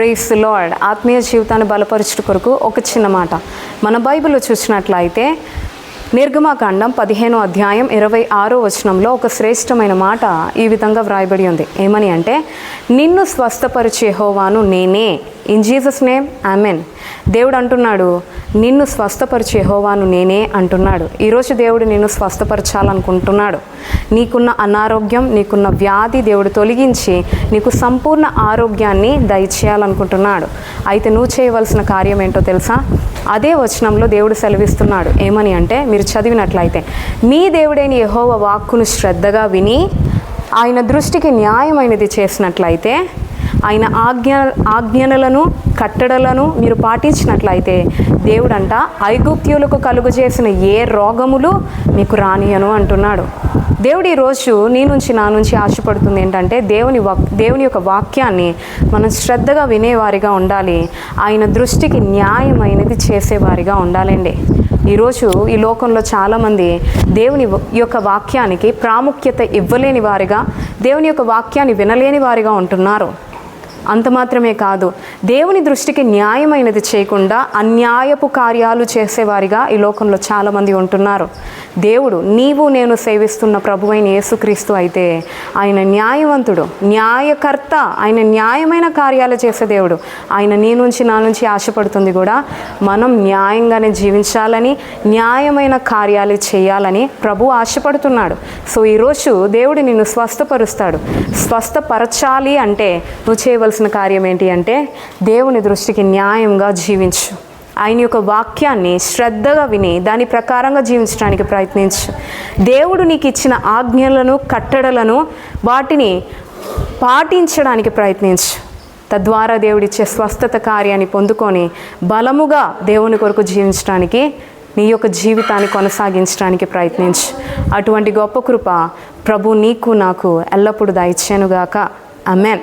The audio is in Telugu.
ప్రేస్ లార్డ్ ఆత్మీయ జీవితాన్ని బలపరచుట కొరకు ఒక చిన్న మాట. మన బైబిల్లో చూసినట్లయితే నిర్గమాకాండం పదిహేను అధ్యాయం ఇరవై ఆరో వచనంలో ఒక శ్రేష్టమైన మాట ఈ విధంగా వ్రాయబడి ఉంది. ఏమని అంటే నిన్ను స్వస్థపరిచే హోవాను నేనే. ఇన్ జీసస్ నేమ్ ఆమెన్ దేవుడు అంటున్నాడు నిన్ను స్వస్థపరిచే హోవాను నేనే అంటున్నాడు. ఈరోజు దేవుడు నిన్ను స్వస్థపరచాలనుకుంటున్నాడు. నీకున్న అనారోగ్యం నీకున్న వ్యాధి దేవుడు తొలగించి నీకు సంపూర్ణ ఆరోగ్యాన్ని దయచేయాలనుకుంటున్నాడు. అయితే నువ్వు చేయవలసిన కార్యం ఏంటో తెలుసా? అదే వచనంలో దేవుడు సెలవిస్తున్నాడు. ఏమని అంటే మీరు చదివినట్లయితే మీ దేవుడైన యహోవ వాక్కును శ్రద్ధగా విని ఆయన దృష్టికి న్యాయమైనది చేసినట్లయితే ఆయన ఆజ్ఞ ఆజ్ఞలను కట్టడలను మీరు పాటించినట్లయితే దేవుడంట ఐగుప్త్యులకు కలుగు చేసిన ఏ రోగములు మీకు రానియను అంటున్నాడు. దేవుడు ఈరోజు నీ నుంచి నా నుంచి ఆశపడుతుంది ఏంటంటే దేవుని వాక్ దేవుని యొక్క వాక్యాన్ని మనం శ్రద్ధగా వినేవారిగా ఉండాలి. ఆయన దృష్టికి న్యాయమైనది చేసేవారిగా ఉండాలండి. ఈరోజు ఈ లోకంలో చాలామంది దేవుని యొక్క వాక్యానికి ప్రాముఖ్యత ఇవ్వలేని వారిగా దేవుని యొక్క వాక్యాన్ని వినలేని వారిగా ఉంటున్నారు. అంత మాత్రమే కాదు దేవుని దృష్టికి న్యాయమైనది చేయకుండా అన్యాయపు కార్యాలు చేసేవారిగా ఈ లోకంలో చాలామంది ఉంటున్నారు. దేవుడు నీవు నేను సేవిస్తున్న ప్రభు అయిన యేసుక్రీస్తు అయితే ఆయన న్యాయవంతుడు న్యాయకర్త ఆయన న్యాయమైన కార్యాలు చేసే దేవుడు. ఆయన నీ నుంచి నా నుంచి ఆశపడుతుంది కూడా మనం న్యాయంగానే జీవించాలని న్యాయమైన కార్యాలు చేయాలని ప్రభు ఆశపడుతున్నాడు. సో ఈరోజు దేవుడు నిన్ను స్వస్థపరుస్తాడు. స్వస్థపరచాలి అంటే నువ్వు చేయవలసిన కార్యం ఏంటి అంటే దేవుని దృష్టికి న్యాయంగా జీవించు. ఆయన యొక్క వాక్యాన్ని శ్రద్ధగా విని దాని ప్రకారంగా జీవించడానికి ప్రయత్నించు. దేవుడు నీకు ఇచ్చిన ఆజ్ఞలను కట్టడలను వాటిని పాటించడానికి ప్రయత్నించు. తద్వారా దేవుడిచ్చే స్వస్థత కార్యాన్ని పొందుకొని బలముగా దేవుని కొరకు జీవించడానికి నీ యొక్క జీవితాన్ని కొనసాగించడానికి ప్రయత్నించు. అటువంటి గొప్ప కృప ప్రభు నీకు నాకు ఎల్లప్పుడూ దయచేనుగాక అమెన్